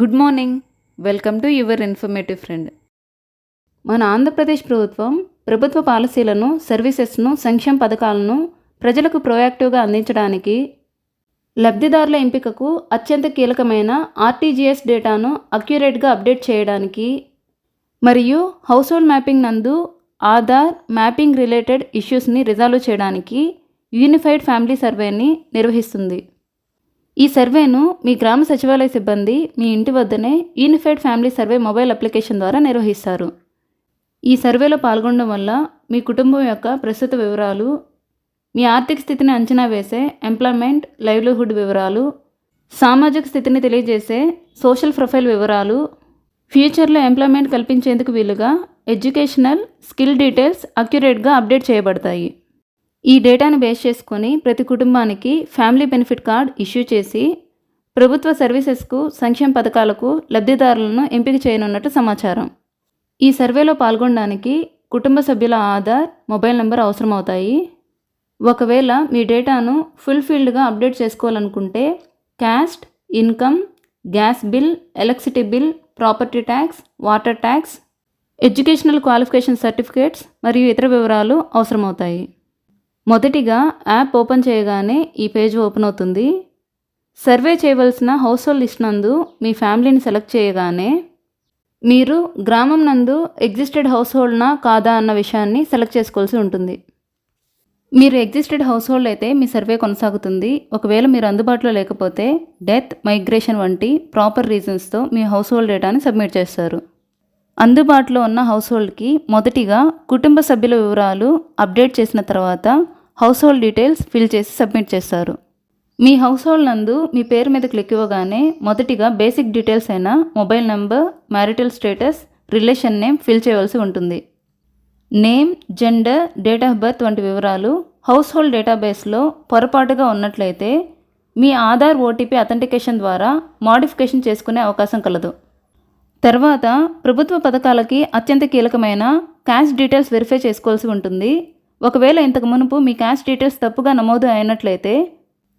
Good morning. Welcome to your informative friend. మన ఆంధ్రప్రదేశ్ ప్రభుత్వం ప్రభుత్వ పాలసీలను సర్వీసెస్ను సంక్షేమ పథకాలను ప్రజలకు ప్రొయాక్టివ్గా అందించడానికి లబ్ధిదారుల ఎంపికకు అత్యంత కీలకమైన ఆర్టీజీఎస్ డేటాను అక్యురేట్గా అప్డేట్ చేయడానికి మరియు హౌస్ హోల్డ్ మ్యాపింగ్ నందు ఆధార్ మ్యాపింగ్ రిలేటెడ్ ఇష్యూస్ని రిజాల్వ్ చేయడానికి యూనిఫైడ్ ఫ్యామిలీ సర్వేని నిర్వహిస్తుంది. ఈ సర్వేను మీ గ్రామ సచివాలయ సిబ్బంది మీ ఇంటి వద్దనే unified family survey mobile application ద్వారా నిర్వహిస్తారు. ఈ సర్వేలో పాల్గొనడం వల్ల మీ కుటుంబం యొక్క ప్రస్తుత వివరాలు మీ ఆర్థిక స్థితిని అంచనా వేసే ఎంప్లాయ్మెంట్ లైవ్లీహుడ్ వివరాలు సామాజిక స్థితిని తెలియజేసే సోషల్ ప్రొఫైల్ వివరాలు ఫ్యూచర్లో ఎంప్లాయ్మెంట్ కల్పించేందుకు వీలుగా ఎడ్యుకేషనల్ స్కిల్ డీటెయిల్స్ అక్యురేట్గా అప్డేట్ చేయబడతాయి. ఈ డేటాను బేస్ చేసుకొని ప్రతి కుటుంబానికి ఫ్యామిలీ బెనిఫిట్ కార్డ్ ఇష్యూ చేసి ప్రభుత్వ సర్వీసెస్కు సంక్షేమ పథకాలకు లబ్ధిదారులను ఎంపిక చేయనున్నట్టు సమాచారం. ఈ సర్వేలో పాల్గొనడానికి కుటుంబ సభ్యుల ఆధార్ మొబైల్ నెంబర్ అవసరమవుతాయి. ఒకవేళ మీ డేటాను ఫుల్ఫిల్డ్గా అప్డేట్ చేసుకోవాలనుకుంటే caste income gas bill electricity bill property tax water tax educational qualification certificates మరియు ఇతర వివరాలు అవసరమవుతాయి. మొదటిగా యాప్ ఓపెన్ చేయగానే ఈ పేజ్ ఓపెన్ అవుతుంది. సర్వే చేయవలసిన హౌస్ హోల్డ్ లిస్ట్ నందు మీ ఫ్యామిలీని సెలెక్ట్ చేయగానే మీరు గ్రామం నందు ఎగ్జిస్టెడ్ హౌస్ హోల్డ్నా కాదా అన్న విషయాన్ని సెలెక్ట్ చేసుకోవాల్సి ఉంటుంది. మీరు ఎగ్జిస్టెడ్ హౌస్ హోల్డ్ అయితే మీ సర్వే కొనసాగుతుంది. ఒకవేళ మీరు అందుబాటులో లేకపోతే డెత్ మైగ్రేషన్ వంటి ప్రాపర్ రీజన్స్తో మీ హౌస్ హోల్డ్ డేటాని సబ్మిట్ చేస్తారు. అందుబాటులో ఉన్న హౌస్ హోల్డ్కి మొదటిగా కుటుంబ సభ్యుల వివరాలు అప్డేట్ చేసిన తర్వాత హౌస్ హోల్డ్ డీటెయిల్స్ ఫిల్ చేసి సబ్మిట్ చేస్తారు. మీ హౌస్ హోల్డ్ నందు మీ పేరు మీద క్లిక్ ఇవ్వగానే మొదటిగా బేసిక్ డీటెయిల్స్ అయిన mobile number marital status relation name fill చేయవలసి ఉంటుంది. Name gender date of birth వంటి వివరాలు హౌస్ హోల్డ్ డేటాబేస్లో పొరపాటుగా ఉన్నట్లయితే మీ ఆధార్ ఓటీపీ అథెంటికేషన్ ద్వారా మాడిఫికేషన్ చేసుకునే అవకాశం కలదు. తర్వాత ప్రభుత్వ పథకాలకి అత్యంత కీలకమైన క్యాష్ డీటెయిల్స్ వెరిఫై చేసుకోవాల్సి ఉంటుంది. ఒకవేళ ఇంతకు మునుపు మీ క్యాష్ డీటెయిల్స్ తప్పుగా నమోదు అయినట్లయితే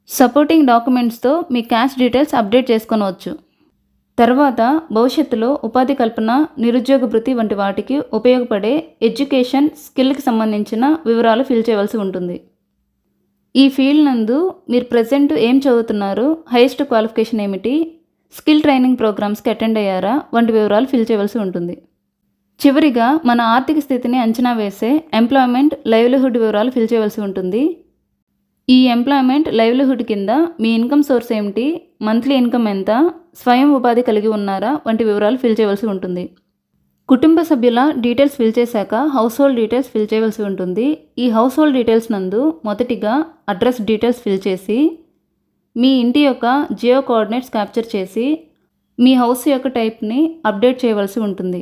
సపోర్టింగ్ డాక్యుమెంట్స్తో మీ క్యాష్ డీటెయిల్స్ అప్డేట్ చేసుకోనవచ్చు. తర్వాత భవిష్యత్తులో ఉపాధి కల్పన నిరుద్యోగ భృతి వంటి వాటికి ఉపయోగపడే ఎడ్యుకేషన్ స్కిల్కి సంబంధించిన వివరాలు ఫిల్ చేయవలసి ఉంటుంది. ఈ ఫీల్డ్ నందు మీరు ప్రజెంట్ ఏం చదువుతున్నారు హైయెస్ట్ క్వాలిఫికేషన్ ఏమిటి స్కిల్ ట్రైనింగ్ ప్రోగ్రామ్స్కి అటెండ్ అయ్యారా వంటి వివరాలు ఫిల్ చేయవలసి ఉంటుంది. చివరిగా మన ఆర్థిక స్థితిని అంచనా వేసే ఎంప్లాయ్మెంట్ లైవ్లీహుడ్ వివరాలు ఫిల్ చేయవలసి ఉంటుంది. ఈ ఎంప్లాయ్మెంట్ లైవ్లీహుడ్ కింద మీ ఇన్కమ్ సోర్స్ ఏమిటి మంత్లీ ఇన్కమ్ ఎంత స్వయం ఉపాధి కలిగి ఉన్నారా వంటి వివరాలు ఫిల్ చేయవలసి ఉంటుంది. కుటుంబ సభ్యుల డీటెయిల్స్ ఫిల్ చేశాక హౌస్ హోల్డ్ డీటెయిల్స్ ఫిల్ చేయవలసి ఉంటుంది. ఈ హౌస్ హోల్డ్ డీటెయిల్స్ నందు మొదటిగా అడ్రస్ డీటెయిల్స్ ఫిల్ చేసి మీ ఇంటి యొక్క జియో కోఆర్డినేట్స్ క్యాప్చర్ చేసి మీ హౌస్ యొక్క టైప్ని అప్డేట్ చేయవలసి ఉంటుంది.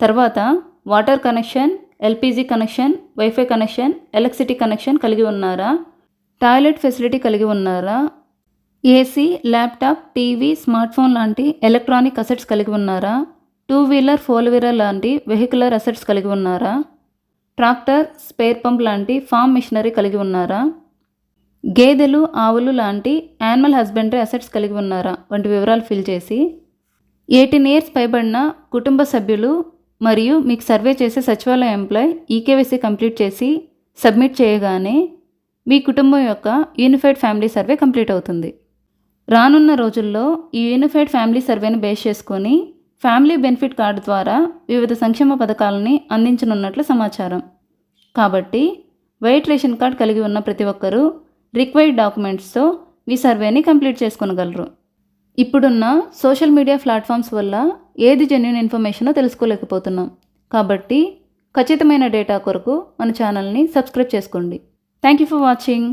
తర్వాత water connection LPG connection wifi connection electricity connection కలిగి ఉన్నారా? టాయిలెట్ ఫెసిలిటీ కలిగి ఉన్నారా? AC laptop TV smart phone లాంటి ఎలక్ట్రానిక్ అసెట్స్ కలిగి ఉన్నారా? టూ వీలర్ ఫోర్ వీలర్ లాంటి వెహికులర్ అసెట్స్ కలిగి ఉన్నారా? ట్రాక్టర్ స్పేర్ పంప్ లాంటి ఫామ్ మిషనరీ కలిగి ఉన్నారా? గేదెలు ఆవులు లాంటి యానిమల్ హస్బెండరీ అసెట్స్ కలిగి ఉన్నారా? వంటి వివరాలు ఫిల్ చేసి. ఎయిటీన్ ఇయర్స్ పైబడిన కుటుంబ సభ్యులు మరియు మీకు సర్వే చేసే సచివాలయ ఎంప్లాయ్ ఈకేవైసీ కంప్లీట్ చేసి సబ్మిట్ చేయగానే మీ కుటుంబం యొక్క యూనిఫైడ్ ఫ్యామిలీ సర్వే కంప్లీట్ అవుతుంది. రానున్న రోజుల్లో ఈ యూనిఫైడ్ ఫ్యామిలీ సర్వేని బేస్ చేసుకొని ఫ్యామిలీ బెనిఫిట్ కార్డు ద్వారా వివిధ సంక్షేమ పథకాలని అందించనున్నట్లు సమాచారం. కాబట్టి వైట్ రేషన్ కార్డ్ కలిగి ఉన్న ప్రతి ఒక్కరూ రిక్వైర్డ్ డాక్యుమెంట్స్తో మీ సర్వేని కంప్లీట్ చేసుకొనగలరు. ఇప్పుడున్న సోషల్ మీడియా ప్లాట్ఫామ్స్ వల్ల ఏది జెన్యున్ ఇన్ఫర్మేషనో తెలుసుకోలేకపోతున్నాం. కాబట్టి ఖచ్చితమైన డేటా కొరకు మన ఛానల్ని సబ్స్క్రైబ్ చేసుకోండి. Thank you for watching